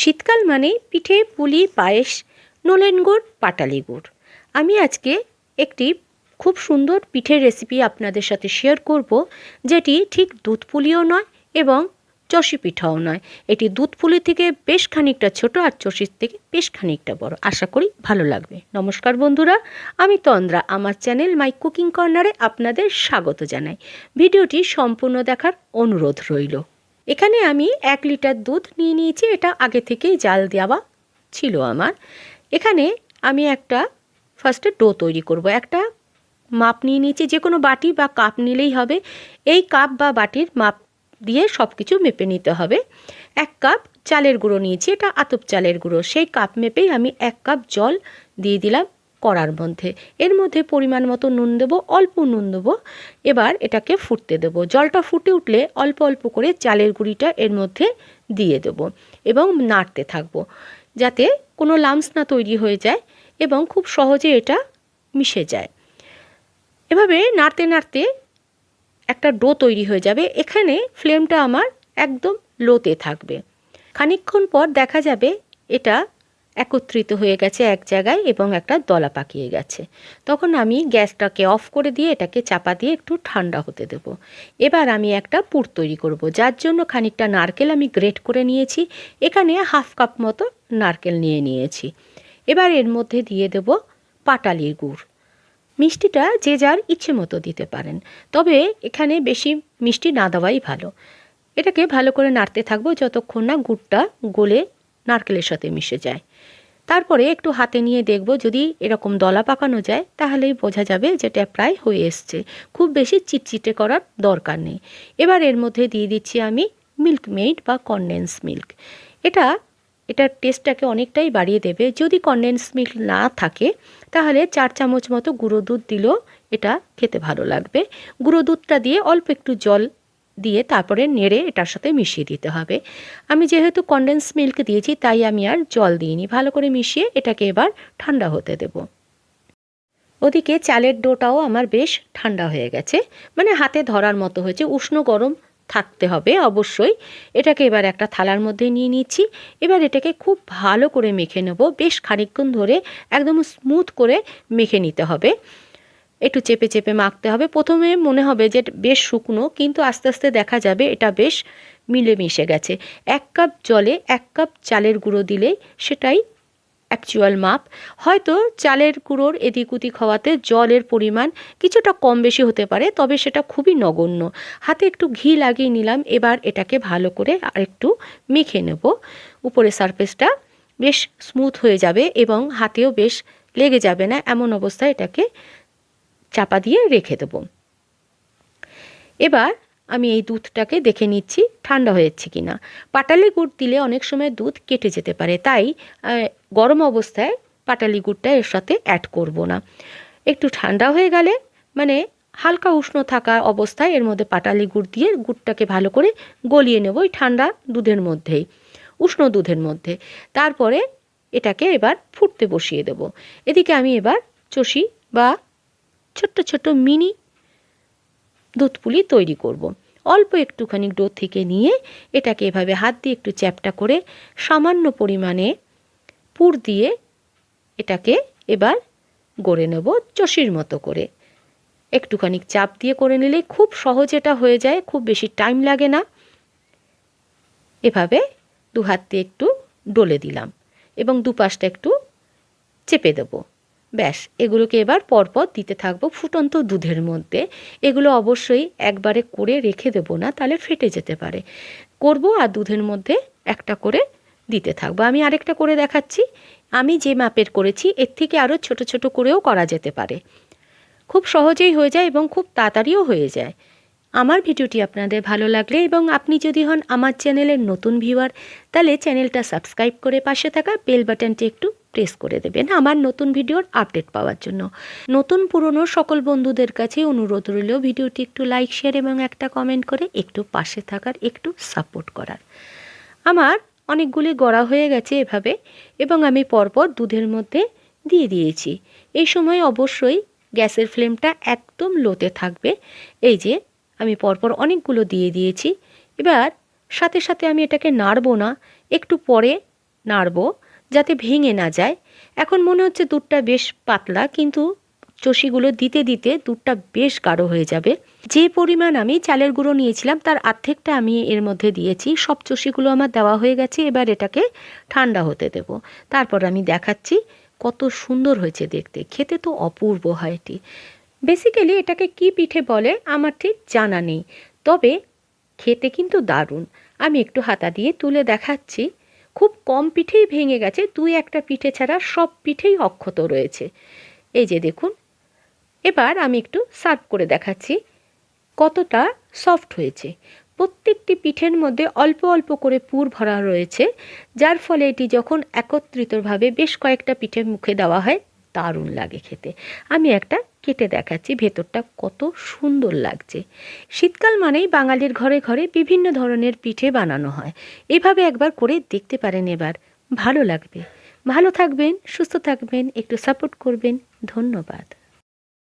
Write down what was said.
শীতকাল মানেই পিঠে, পুলি, পায়েস নলেন গুড় পাটালি গুড় আমি আজকে একটি খুব সুন্দর পিঠের রেসিপি আপনাদের সাথে শেয়ার করব, যেটি ঠিক দুধ পুলিও নয় এবং চষি পিঠাও নয়। এটি দুধ পুলি থেকে বেশ খানিকটা ছোট আর চষির থেকে বেশ খানিকটা বড়। আশা করি ভালো লাগবে। নমস্কার বন্ধুরা, আমি তন্দ্রা। আমার চ্যানেল মাই কুকিং কর্নারে আপনাদের স্বাগত জানাই। ভিডিওটি সম্পূর্ণ দেখার অনুরোধ রইল। এখানে আমি এক লিটার দুধ নিয়ে নিয়েছি, এটা আগে থেকেই জাল দেওয়া ছিল আমার। এখানে আমি একটা ফার্স্টে ডো তৈরি করব, একটা মাপ নিয়ে নিয়েছি, যে কোনো বাটি বা কাপ নিলেই হবে। এই কাপ বা বাটির মাপ দিয়ে সব কিছু মেপে নিতে হবে। এক কাপ চালের গুঁড়ো নিয়েছি, এটা আতপ চালের গুঁড়ো, সেই কাপ মেপেই আমি এক কাপ জল দিয়ে দিলাম। কড়ার মধ্যে। এর মধ্যে পরিমাণ মতো নুন দেবো, অল্প নুন দেবো। এবার এটাকে ফুটতে দেবো। জলটা ফুটে উঠলে অল্প অল্প করে চালের গুঁড়িটা এর মধ্যে দিয়ে দেবো এবং নাড়তে থাকব যাতে কোনো লামস না তৈরি হয়ে যায় এবং খুব সহজে এটা মিশে যায়। এভাবে নাড়তে নাড়তে একটা ডো তৈরি হয়ে যাবে। এখানে ফ্লেমটা আমার একদম লোতে থাকবে। খানিকক্ষণ পর দেখা যাবে এটা একত্রিত হয়ে গেছে এক জায়গায় এবং একটা দলা পাকিয়ে গেছে। তখন আমি গ্যাসটাকে অফ করে দিয়ে এটাকে চাপা দিয়ে একটু ঠান্ডা হতে দেব। এবার আমি একটা পুর তৈরি করব, যার জন্য খানিকটা নারকেল আমি গ্রেট করে নিয়েছি। এখানে হাফ কাপ মতো নারকেল নিয়ে নিয়েছি। এবার এর মধ্যে দিয়ে দেব পাটালির গুড়। মিষ্টিটা যে যার ইচ্ছে মতো দিতে পারেন, তবে এখানে বেশি মিষ্টি না দেওয়াই ভালো। এটাকে ভালো করে নাড়তে থাকব যতক্ষণ না গুড়টা গলে নারকেলের সাথে মিশে যায়। তারপরে একটু হাতে নিয়ে দেখব যদি এরকম দলা পাকানো যায়, তাহলেই বোঝা যাবে যেটা প্রায় হয়ে এসছে। খুব বেশি চিটচিটে করার দরকার নেই। এবার এর মধ্যে দিয়ে দিচ্ছি আমি মিল্ক মেড বা কনডেন্স মিল্ক। এটা এটার টেস্টটাকে অনেকটাই বাড়িয়ে দেবে। যদি কনডেন্স মিল্ক না থাকে, তাহলে চার চামচ মতো গুঁড়ো দুধ দিলেও এটা খেতে ভালো লাগবে। গুঁড়ো দুধটা দিয়ে অল্প একটু জল দিয়ে তারপরে নেড়ে এটার সাথে মিশিয়ে দিতে হবে। আমি যেহেতু কনডেন্স মিল্ক দিয়েছি, তাই আমি আর জল দিইনি। ভালো করে মিশিয়ে এটাকে এবার ঠান্ডা হতে দেব। ওদিকে চালের ডোটাও আমার বেশ ঠান্ডা হয়ে গেছে। মানে হাতে ধরার মতো হয়েছে। উষ্ণ গরম থাকতে হবে অবশ্যই। এটাকে এবার একটা থালার মধ্যে নিয়ে নিচ্ছি। এবার এটাকে খুব ভালো করে মেখে নেব। বেশ খানিকক্ষণ ধরে একদম স্মুথ করে মেখে নিতে হবে। একটু চেপে চেপে মাখতে হবে। প্রথমে মনে হবে যে বেশ শুকনো, কিন্তু আস্তে আস্তে দেখা যাবে এটা বেশ মিলেমিশে গেছে। এক কাপ জলে এক কাপ চালের গুঁড়ো দিলেই সেটাই অ্যাকচুয়াল মাপ। হয়তো চালের গুঁড়োর এদিক ওদিক হওয়াতে জলের পরিমাণ কিছুটা কম বেশি হতে পারে, তবে সেটা খুবই নগণ্য। হাতে একটু ঘি লাগিয়ে নিলাম, এবার এটাকে ভালো করে আর একটু মেখে নেব। উপরে সারফেসটা বেশ স্মুথ হয়ে যাবে এবং হাতেও বেশ লেগে যাবে না, এমন অবস্থায় এটাকে চাপা দিয়ে রেখে দেবো। এবার আমি এই দুধটাকে দেখে নিচ্ছি ঠান্ডা হয়েছে কি না পাটালি গুড় দিলে অনেক সময় দুধ কেটে যেতে পারে, তাই গরম অবস্থায় পাটালি গুড়টা এর সাথে অ্যাড করব না। একটু ঠান্ডা হয়ে গেলে মানে হালকা উষ্ণ থাকা অবস্থায় এর মধ্যে পাটালি গুড় দিয়ে গুড়টাকে ভালো করে গলিয়ে নেব ওই ঠান্ডা দুধের মধ্যেই, উষ্ণ দুধের মধ্যে। তারপরে এটাকে এবার ফুটতে বসিয়ে দেব। এদিকে আমি এবার চষি বা ছোট্ট মিনি দুধ পুলি তৈরি করব। অল্প একটুখানি ডো থেকে নিয়ে এটাকে এভাবে হাত দিয়ে একটু চ্যাপটা করে সামান্য পরিমাণে পুর দিয়ে এটাকে এবার গড়ে নেব চষির মতো করে। একটুখানি চাপ দিয়ে করে নিলে খুব সহজ এটা হয়ে যায়, খুব বেশি টাইম লাগে না। এভাবে দু হাত দিয়ে একটু ডলে দিলাম এবং দুপাশটা একটু চেপে দেবো। ব্যাস, এগুলোকে এবার পরপর দিতে থাকব ফুটন্ত দুধের মধ্যে। এগুলো অবশ্যই একবারে করে রেখে দেবো না, তাহলে ফেটে যেতে পারে। করব আর দুধের মধ্যে একটা করে দিতে থাকব। আমি আরেকটা করে দেখাচ্ছি। আমি যে মাপের করেছি, এর থেকে আরও ছোট ছোট করেও করা যেতে পারে। খুব সহজেই হয়ে যায় এবং খুব তাড়াতাড়িও হয়ে যায়। আমার ভিডিওটি আপনাদের ভালো লাগলে এবং আপনি যদি হন আমার চ্যানেলের নতুন ভিউয়ার, তাহলে চ্যানেলটা সাবস্ক্রাইব করে পাশে থাকা বেল বাটনটি একটু প্রেস করে দেবেন আমার নতুন ভিডিওর আপডেট পাওয়ার জন্য। নতুন, পুরনো সকল বন্ধুদের কাছে অনুরোধ রইল ভিডিওটি একটু লাইক শেয়ার এবং একটা কমেন্ট করে একটু পাশে থাকার, একটু সাপোর্ট করার। আমার অনেকগুলি গড়া হয়ে গেছে এভাবে এবং আমি পরপর দুধের মধ্যে দিয়ে দিয়েছি। এই সময় অবশ্যই গ্যাসের ফ্লেমটা একদম লোতে থাকবে। এই যে আমি পরপর অনেকগুলো দিয়ে দিয়েছি। এবার সাথে সাথে আমি এটাকে নাড়বো না, একটু পরে নাড়বো। যাতে ভেঙে না যায়। এখন মনে হচ্ছে দুধটা বেশ পাতলা, কিন্তু চষিগুলো দিতে দিতে দুধটা বেশ গাঢ় হয়ে যাবে। যে পরিমাণ আমি চালের গুঁড়ো নিয়েছিলাম, তার অর্ধেকটা আমি এর মধ্যে দিয়েছি। সব চষিগুলো আমার দেওয়া হয়ে গেছে, এবার এটাকে ঠান্ডা হতে দেব। তারপর আমি দেখাচ্ছি কত সুন্দর হয়েছে দেখতে। খেতে তো অপূর্ব হয় এটি বেসিক্যালি এটাকে কি পিঠে বলে আমার ঠিক জানা নেই, তবে খেতে কিন্তু দারুণ। আমি একটু হাতা দিয়ে তুলে দেখাচ্ছি। খুব কম পিঠেই ভেঙে গেছে, দুই একটা পিঠে ছাড়া সব পিঠেই অক্ষত রয়েছে। এই যে দেখুন, এবার আমি একটু সার্ভ করে দেখাচ্ছি কতটা সফট হয়েছে। প্রত্যেকটি পিঠের মধ্যে অল্প অল্প করে পুর ভরা রয়েছে, যার ফলে এটি যখন একত্রিতভাবে বেশ কয়েকটা পিঠে মুখে দেওয়া হয়, দারুণ লাগে খেতে। আমি একটা কেটে দেখাচ্ছি, ভেতরটা কত সুন্দর লাগছে। শীতকাল মানেই বাঙালির ঘরে ঘরে বিভিন্ন ধরনের পিঠে বানানো হয়। এভাবে একবার করে দেখতে পারেন এবার। ভালো লাগবে। ভালো থাকবেন, সুস্থ থাকবেন, একটু সাপোর্ট করবেন। ধন্যবাদ।